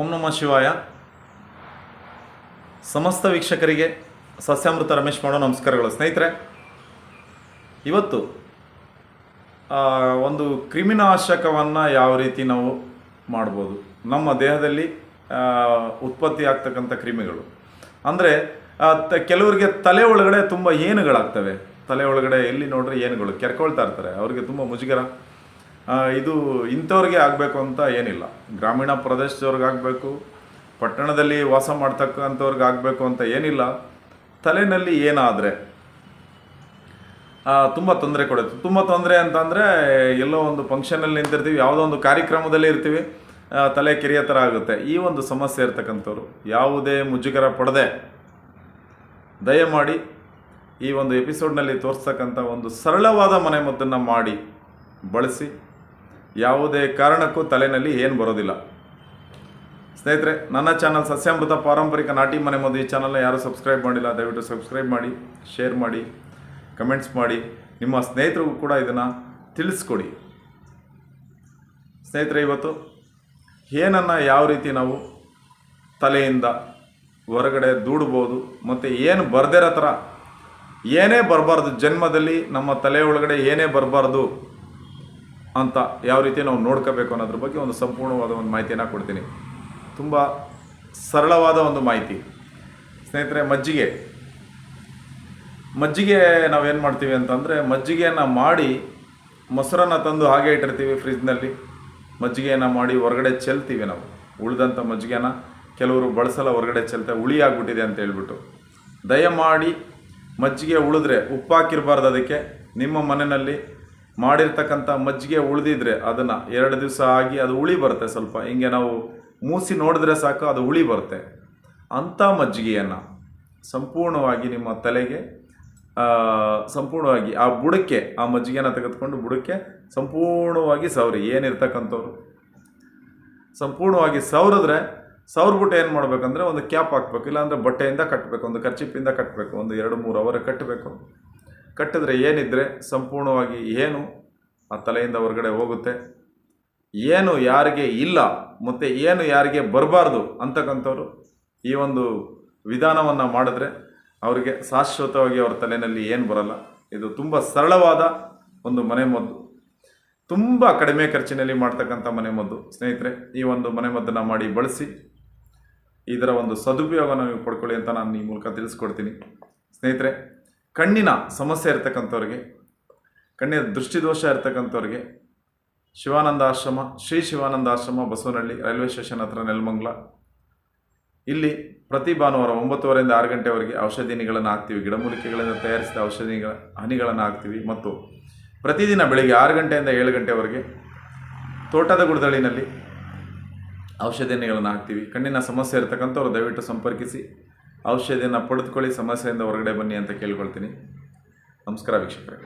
ಓಂ ನಮಃ ಶಿವಾಯ. ಸಮಸ್ತ ವೀಕ್ಷಕರಿಗೆ ಸಸ್ಯಾಮೃತ ರಮೇಶ್ ಮಾಡೋ ನಮಸ್ಕಾರಗಳು. ಸ್ನೇಹಿತರೆ, ಇವತ್ತು ಒಂದು ಕ್ರಿಮಿನಾಶಕವನ್ನು ಯಾವ ರೀತಿ ನಾವು ಮಾಡ್ಬೋದು? ನಮ್ಮ ದೇಹದಲ್ಲಿ ಉತ್ಪತ್ತಿ ಆಗ್ತಕ್ಕಂಥ ಕ್ರಿಮಿಗಳು. ಅಂದರೆ ಕೆಲವರಿಗೆ ತಲೆ ಒಳಗಡೆ ತುಂಬ ಏನುಗಳಾಗ್ತವೆ? ತಲೆ ಒಳಗಡೆ ಎಲ್ಲಿ ನೋಡ್ರಿ ಏನುಗಳು ಕೆರ್ಕೊಳ್ತಾ ಇರ್ತಾರೆ? ಅವರಿಗೆ ತುಂಬ ಮುಜುಗರ. ಇದು ಇಂಥವ್ರಿಗೆ ಆಗಬೇಕು ಅಂತ ಏನಿಲ್ಲ. ಗ್ರಾಮೀಣ ಪ್ರದೇಶದವ್ರಿಗಾಗಬೇಕು ಪಟ್ಟಣದಲ್ಲಿ ವಾಸ ಮಾಡ್ತಕ್ಕಂಥವ್ರಿಗೆ ಆಗಬೇಕು ಅಂತ ಏನಿಲ್ಲ. ತಲೆಯಲ್ಲಿ ಏನಾದರೆ ತುಂಬ ತೊಂದರೆ ಕೊಡುತ್ತೆ. ತುಂಬ ತೊಂದರೆ ಅಂತಂದರೆ, ಎಲ್ಲೋ ಒಂದು ಫಂಕ್ಷನಲ್ಲಿ ನಿಂತಿರ್ತೀವಿ, ಯಾವುದೋ ಒಂದು ಕಾರ್ಯಕ್ರಮದಲ್ಲಿ ಇರ್ತೀವಿ ತಲೆ ಕಿರಿಯ ಥರ ಆಗುತ್ತೆ. ಈ ಒಂದು ಸಮಸ್ಯೆ ಇರ್ತಕ್ಕಂಥವ್ರು, ಯಾವುದೇ ಮುಜುಗರ ಪಡದೆ, ದಯಮಾಡಿ ಈ ಒಂದು ಎಪಿಸೋಡ್ನಲ್ಲಿ ತೋರಿಸ್ತಕ್ಕಂಥ ಒಂದು ಸರಳವಾದ ಮನೆಮದ್ದನ್ನು ಮಾಡಿ, ಬಳಸಿ ಯಾವುದೇ ಕಾರಣಕ್ಕೂ ತಲೆಯಲ್ಲಿ ಏನು ಬರೋದಿಲ್ಲ. ಸ್ನೇಹಿತರೆ, ನನ್ನ ಚಾನಲ್ ಸಸ್ಯಾಮೃತ ಪಾರಂಪರಿಕ ನಾಟಿ ಮನೆ ಮದ್ದು ಈ ಚಾನಲ್ನ ಯಾರು ಸಬ್ಸ್ಕ್ರೈಬ್ ಮಾಡಿಲ್ಲ, ದಯವಿಟ್ಟು ಸಬ್ಸ್ಕ್ರೈಬ್ ಮಾಡಿ ಶೇರ್ ಮಾಡಿ ಕಮೆಂಟ್ಸ್ ಮಾಡಿ. ನಿಮ್ಮ ಸ್ನೇಹಿತರಿಗೂ ಕೂಡ ಇದನ್ನು ತಿಳಿಸ್ಕೊಡಿ. ಸ್ನೇಹಿತರೆ, ಇವತ್ತು ಏನನ್ನು ಯಾವ ರೀತಿ ನಾವು ತಲೆಯಿಂದ ಹೊರಗಡೆ ದೂಡ್ಬೋದು, ಮತ್ತು ಏನು ಬರ್ದಿರೋ ಥರ ಏನೇ ಬರಬಾರ್ದು, ಜನ್ಮದಲ್ಲಿ ನಮ್ಮ ತಲೆ ಒಳಗಡೆ ಏನೇ ಬರಬಾರ್ದು ಅಂತ ಯಾವ ರೀತಿ ನಾವು ನೋಡ್ಕೋಬೇಕು ಅನ್ನೋದ್ರ ಬಗ್ಗೆ ಒಂದು ಸಂಪೂರ್ಣವಾದ ಒಂದು ಮಾಹಿತಿಯನ್ನು ಕೊಡ್ತೀನಿ. ತುಂಬ ಸರಳವಾದ ಒಂದು ಮಾಹಿತಿ. ಸ್ನೇಹಿತರೆ, ಮಜ್ಜಿಗೆ. ಮಜ್ಜಿಗೆ ನಾವೇನು ಮಾಡ್ತೀವಿ ಅಂತಂದರೆ, ಮಜ್ಜಿಗೆಯನ್ನು ಮಾಡಿ ಮೊಸರನ್ನು ತಂದು ಹಾಗೆ ಇಟ್ಟಿರ್ತೀವಿ ಫ್ರಿಜ್ನಲ್ಲಿ. ಮಜ್ಜಿಗೆಯನ್ನು ಮಾಡಿ ಹೊರಗಡೆ ಚೆಲ್ತೀವಿ ನಾವು. ಉಳಿದಂಥ ಮಜ್ಜಿಗೆನ ಕೆಲವರು ಬಳಸಲ್ಲ, ಹೊರಗಡೆ ಚೆಲ್ತಾ ಹುಳಿ ಆಗಿಬಿಟ್ಟಿದೆ ಅಂತ ಹೇಳ್ಬಿಟ್ಟು. ದಯಮಾಡಿ ಮಜ್ಜಿಗೆ ಉಳಿದ್ರೆ ಉಪ್ಪು ಹಾಕಿರಬಾರ್ದು ಅದಕ್ಕೆ. ನಿಮ್ಮ ಮನೆಯಲ್ಲಿ ಮಾಡಿರ್ತಕ್ಕಂಥ ಮಜ್ಜಿಗೆ ಉಳಿದಿದ್ರೆ ಅದನ್ನು ಎರಡು ದಿವಸ ಆಗಿ ಅದು ಹುಳಿ ಬರುತ್ತೆ ಸ್ವಲ್ಪ. ಹಿಂಗೆ ನಾವು ಮೂಸಿ ನೋಡಿದ್ರೆ ಸಾಕು, ಅದು ಹುಳಿ ಬರುತ್ತೆ. ಅಂಥ ಮಜ್ಜಿಗೆಯನ್ನು ಸಂಪೂರ್ಣವಾಗಿ ನಿಮ್ಮ ತಲೆಗೆ ಸಂಪೂರ್ಣವಾಗಿ ಆ ಬುಡಕ್ಕೆ, ಆ ಮಜ್ಜಿಗೆನ ತೆಗೆದುಕೊಂಡು ಬುಡಕ್ಕೆ ಸಂಪೂರ್ಣವಾಗಿ ಸವರಿ. ಏನಿರ್ತಕ್ಕಂಥವ್ರು? ಸಂಪೂರ್ಣವಾಗಿ ಸವರಿದ್ರೆ ಸವರ್ಬಿಟ್ಟು ಏನು ಮಾಡಬೇಕಂದ್ರೆ ಒಂದು ಕ್ಯಾಪ್ ಹಾಕ್ಬೇಕು, ಇಲ್ಲಾಂದರೆ ಬಟ್ಟೆಯಿಂದ ಕಟ್ಟಬೇಕು ಒಂದು ಕರ್ಚಿಪ್ಪಿಂದ ಕಟ್ಟಬೇಕು ಒಂದು ಎರಡು ಮೂರು ಅವರ್ ಕಟ್ಟಬೇಕು ಕಟ್ಟಿದ್ರೆ ಏನಿದ್ರೆ ಸಂಪೂರ್ಣವಾಗಿ ಏನು? ಆ ತಲೆಯಿಂದ ಹೊರಗಡೆ ಹೋಗುತ್ತೆ. ಏನು ಯಾರಿಗೆ ಇಲ್ಲ, ಮತ್ತು ಏನು ಯಾರಿಗೆ ಬರಬಾರ್ದು ಅಂತಕ್ಕಂಥವ್ರು ಈ ಒಂದು ವಿಧಾನವನ್ನು ಮಾಡಿದ್ರೆ ಅವರಿಗೆ ಶಾಶ್ವತವಾಗಿ ಅವ್ರ ತಲೆಯಲ್ಲಿ ಏನು ಬರಲ್ಲ. ಇದು ತುಂಬ ಸರಳವಾದ ಒಂದು ಮನೆಮದ್ದು. ತುಂಬ ಕಡಿಮೆ ಖರ್ಚಿನಲ್ಲಿ ಮಾಡ್ತಕ್ಕಂಥ ಮನೆಮದ್ದು. ಸ್ನೇಹಿತರೆ, ಈ ಒಂದು ಮನೆಮದ್ದನ್ನು ಮಾಡಿ ಬಳಸಿ ಇದರ ಒಂದು ಸದುಪಯೋಗ ನಮಗೆ ಪಡ್ಕೊಳ್ಳಿ ಅಂತ ನಾನು ಈ ಮೂಲಕ ತಿಳಿಸ್ಕೊಡ್ತೀನಿ. ಸ್ನೇಹಿತರೆ ಕಣ್ಣಿನ ಸಮಸ್ಯೆ ಇರ್ತಕ್ಕಂಥವ್ರಿಗೆ, ಕಣ್ಣಿನ ದೃಷ್ಟಿದೋಷ ಇರ್ತಕ್ಕಂಥವ್ರಿಗೆ, ಶಿವಾನಂದ ಆಶ್ರಮ, ಶ್ರೀ ಶಿವಾನಂದ ಆಶ್ರಮ, ಬಸವನಹಳ್ಳಿ ರೈಲ್ವೆ ಸ್ಟೇಷನ್ ಹತ್ರ ನೆಲಮಂಗ್ಲ. ಇಲ್ಲಿ ಪ್ರತಿ ಭಾನುವಾರ ಒಂಬತ್ತುವರೆಯಿಂದ ಆರು ಗಂಟೆವರೆಗೆ ಔಷಧಿನಿಗಳನ್ನು ಹಾಕ್ತೀವಿ. ಗಿಡಮೂಲಿಕೆಗಳಿಂದ ತಯಾರಿಸಿದ ಔಷಧಿಗಳ, ಹನಿಗಳನ್ನು ಹಾಕ್ತೀವಿ. ಮತ್ತು ಪ್ರತಿದಿನ ಬೆಳಿಗ್ಗೆ ಆರು ಗಂಟೆಯಿಂದ ಏಳು ಗಂಟೆವರೆಗೆ ತೋಟದ ಗುಡದಳ್ಳಿನಲ್ಲಿ ಔಷಧಿಗಳನ್ನು ಹಾಕ್ತೀವಿ. ಕಣ್ಣಿನ ಸಮಸ್ಯೆ ಇರತಕ್ಕಂಥವ್ರು ದಯವಿಟ್ಟು ಸಂಪರ್ಕಿಸಿ. ಔಷಧಿಯನ್ನು ಪಡೆದುಕೊಳ್ಳಿ ಸಮಸ್ಯೆಯಿಂದ ಹೊರಗಡೆ ಬನ್ನಿ ಅಂತ ಕೇಳ್ಕೊಳ್ತೀನಿ. ನಮಸ್ಕಾರ ವೀಕ್ಷಕರೇ.